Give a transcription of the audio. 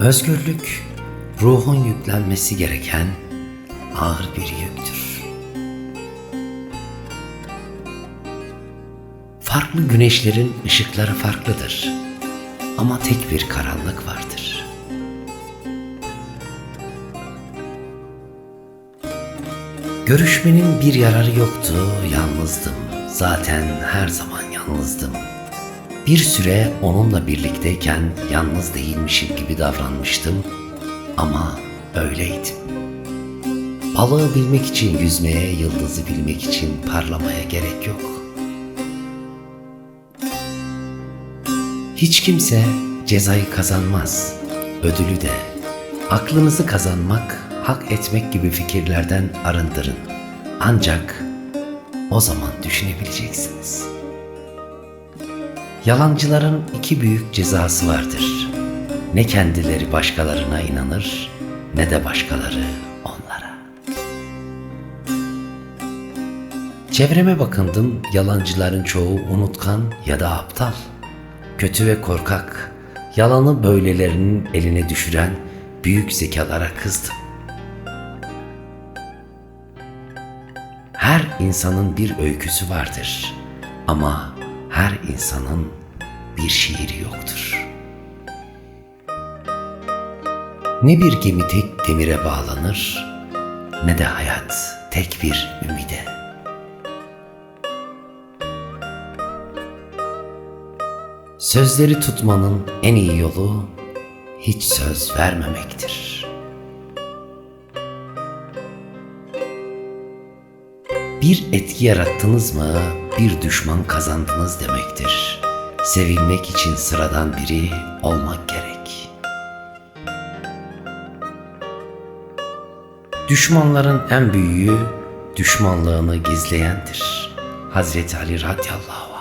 Özgürlük, ruhun yüklenmesi gereken ağır bir yüktür. Farklı güneşlerin ışıkları farklıdır. Ama tek bir karanlık vardır. Görüşmenin bir yararı yoktu, yalnızdım. Zaten her zaman yalnızdım. Bir süre onunla birlikteyken yalnız değilmişim gibi davranmıştım ama öyleydim. Balığı bilmek için yüzmeye, yıldızı bilmek için parlamaya gerek yok. Hiç kimse cezayı kazanmaz, ödülü de. Aklınızı kazanmak, hak etmek gibi fikirlerden arındırın. Ancak o zaman düşünebileceksiniz. Yalancıların iki büyük cezası vardır. Ne kendileri başkalarına inanır ne de başkaları onlara. Çevreme bakındım, yalancıların çoğu unutkan ya da aptal. Kötü ve korkak, yalanı böylelerinin eline düşüren büyük zekalara kızdım. Her insanın bir öyküsü vardır ama her insanın bir şiiri yoktur. Ne bir gemi tek demire bağlanır ne de hayat tek bir ümide. Sözleri tutmanın en iyi yolu hiç söz vermemektir. Bir etki yarattınız mı bir düşman kazandınız demektir. Sevilmek için sıradan biri olmak gerek. Düşmanların en büyüğü düşmanlığını gizleyendir. Hazreti Ali radıyallahu.